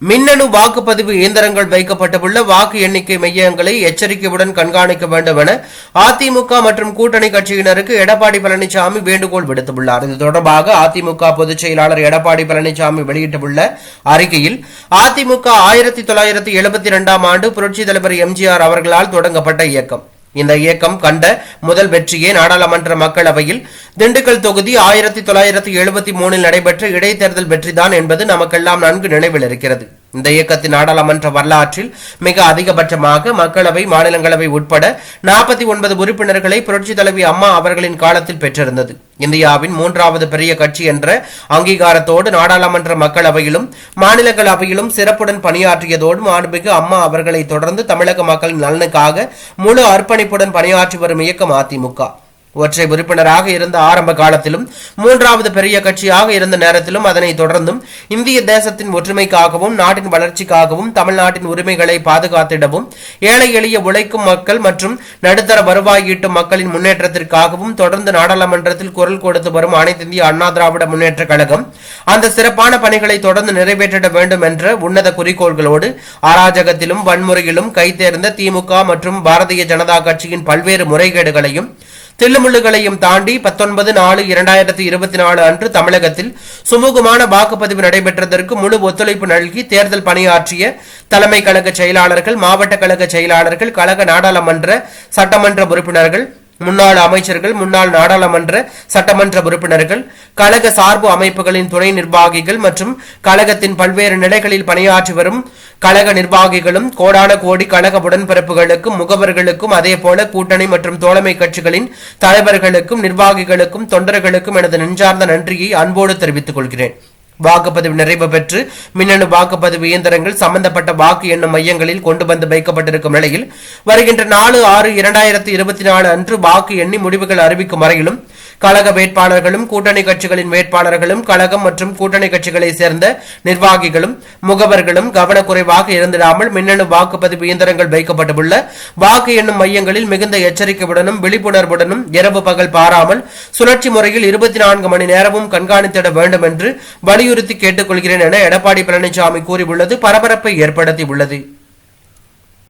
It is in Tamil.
மின்னணு வாக்குப்பதிவு இயந்திரங்கள் வைக்கப்பட்டுள்ள வாக்கு எண்ணிக்கை மையங்களை எச்சரிக்கையுடன் கண்காணிக்க வேண்டும் என அதிமுக மற்றும் கூட்டணி கட்சியினருக்கு எடப்பாடி பழனிசாமி வேண்டுகோள் விடுத்துள்ளார். இது தொடர்பாக அதிமுக பொதுச் செயலாளர் எடப்பாடி பழனிசாமி வெளியிட்டுள்ள அறிக்கையில் அதிமுக ஆயிரத்தி தொள்ளாயிரத்தி எழுபத்தி இரண்டாம் ஆண்டு புரட்சி தலைவர் எம்ஜிஆர் அவர்களால் தொடங்கப்பட்ட இயக்கம். இந்த இயக்கம் கண்ட முதல் வெற்றியே நாடாளுமன்ற மக்களவையில். திண்டுக்கல் தொகுதி ஆயிரத்தி தொள்ளாயிரத்தி எழுபத்தி மூணில் நடைபெற்ற இடைத்தேர்தல் வெற்றிதான் என்பது நமக்கெல்லாம் நன்கு நினைவில் இருக்கிறது இந்த இயக்கத்தின் நாடாளுமன்ற வரலாற்றில் மிக அதிகபட்சமாக மக்களவை மாநிலங்களவை உட்பட நாற்பத்தி ஒன்பது உறுப்பினர்களை புரட்சி தலைவி அம்மா அவர்களின் காலத்தில் பெற்றிருந்தது. இந்தியாவின் மூன்றாவது பெரிய கட்சி என்ற அங்கீகாரத்தோடு நாடாளுமன்ற மக்களவையிலும் மாநிலங்களவையிலும் சிறப்புடன் பணியாற்றியதோடு மாண்புமிகு அம்மா அவர்களை தொடர்ந்து தமிழக மக்களின் நலனுக்காக முழு அர்ப்பணிப்புடன் பணியாற்றி வரும் இயக்கம் அதிமுக. ஒற்றை உறுப்பினராக இருந்த ஆரம்ப காலத்திலும் மூன்றாவது பெரிய கட்சியாக இருந்த நேரத்திலும் அதனை தொடர்ந்தும் இந்திய தேசத்தின் ஒற்றுமைக்காகவும் நாட்டின் வளர்ச்சிக்காகவும் தமிழ்நாட்டின் உரிமைகளை பாதுகாத்திடவும் ஏழை எளிய உழைக்கும் மக்கள் மற்றும் நடுத்தர வருவாய் ஈட்டும் மக்களின் முன்னேற்றத்திற்காகவும் தொடர்ந்து நாடாளுமன்றத்தில் குரல் கொடுத்து வரும் அனைத்து இந்திய அண்ணா திராவிட முன்னேற்ற கழகம் அந்த சிறப்பான பணிகளை தொடர்ந்து நிறைவேற்றிட வேண்டும் என்ற உன்னத குறிக்கோள்களோடு அராஜகத்திலும் வன்முறையிலும் கைதேர்ந்த திமுக மற்றும் பாரதிய ஜனதா கட்சியின் பல்வேறு முறைகேடுகளையும் தில்லுமுள்ளுகளையும் தாண்டி பத்தொன்பது நாலு இரண்டாயிரத்தி இருபத்தி நாலு அன்று தமிழகத்தில் சுமூகமான வாக்குப்பதிவு நடைபெற்றதற்கு முழு ஒத்துழைப்பு நல்கி தேர்தல் பணியாற்றிய தலைமை கழக செயலாளர்கள் மாவட்ட கழக செயலாளர்கள் கழக நாடாளுமன்ற சட்டமன்ற உறுப்பினர்கள் முன்னாள் அமைச்சர்கள் முன்னாள் நாடாளுமன்ற சட்டமன்ற உறுப்பினர்கள் கழக சார்பு அமைப்புகளின் துணை நிர்வாகிகள் மற்றும் கழகத்தின் பல்வேறு நிலைகளில் பணியாற்றி வரும் கழக நிர்வாகிகளும் கோடான கோடி கழக உடன்பிறப்புகளுக்கும் முகவர்களுக்கும் அதேபோல கூட்டணி மற்றும் தோழமை கட்சிகளின் தலைவர்களுக்கும் நிர்வாகிகளுக்கும் தொண்டர்களுக்கும் எனது நெஞ்சார்ந்த நன்றியை அன்போடு தெரிவித்துக் கொள்கிறேன். வாக்குப்பதிவு நிறைவு பெற்று மின்னணு வாக்குப்பதிவு இயந்திரங்கள் சம்பந்தப்பட்ட வாக்கு எண்ணும் மையங்களில் கொண்டு வந்து வைக்கப்பட்டிருக்கும் நிலையில் வருகின்ற நாலு ஆறு இரண்டாயிரத்தி இருபத்தி நாலு அன்று வாக்கு எண்ணி முடிவுகள் அறிவிக்கும் வரையிலும் கழக வேட்பாளர்களும் கூட்டணி கட்சிகளின் வேட்பாளர்களும் கழகம் மற்றும் கூட்டணி கட்சிகளை சேர்ந்த நிர்வாகிகளும் முகவர்களும் கவனக்குறைவாக இருந்திடாமல் மின்னணு வாக்குப்பதிவு இயந்திரங்கள் வைக்கப்பட்டுள்ள வாக்கு எண்ணும் மையங்களில் மிகுந்த எச்சரிக்கையுடனும் விழிப்புணர்வுடனும் இரவு பகல் பாராமல் சுழற்சி முறையில் இருபத்தி நான்கு மணி நேரமும் கண்காணித்திட வேண்டும் என்று வலியுறுத்தி கேட்டுக்கொள்கிறேன் என எடப்பாடி பழனிசாமி கூறியுள்ளது. பரபரப்பை ஏற்படுத்தியுள்ளது.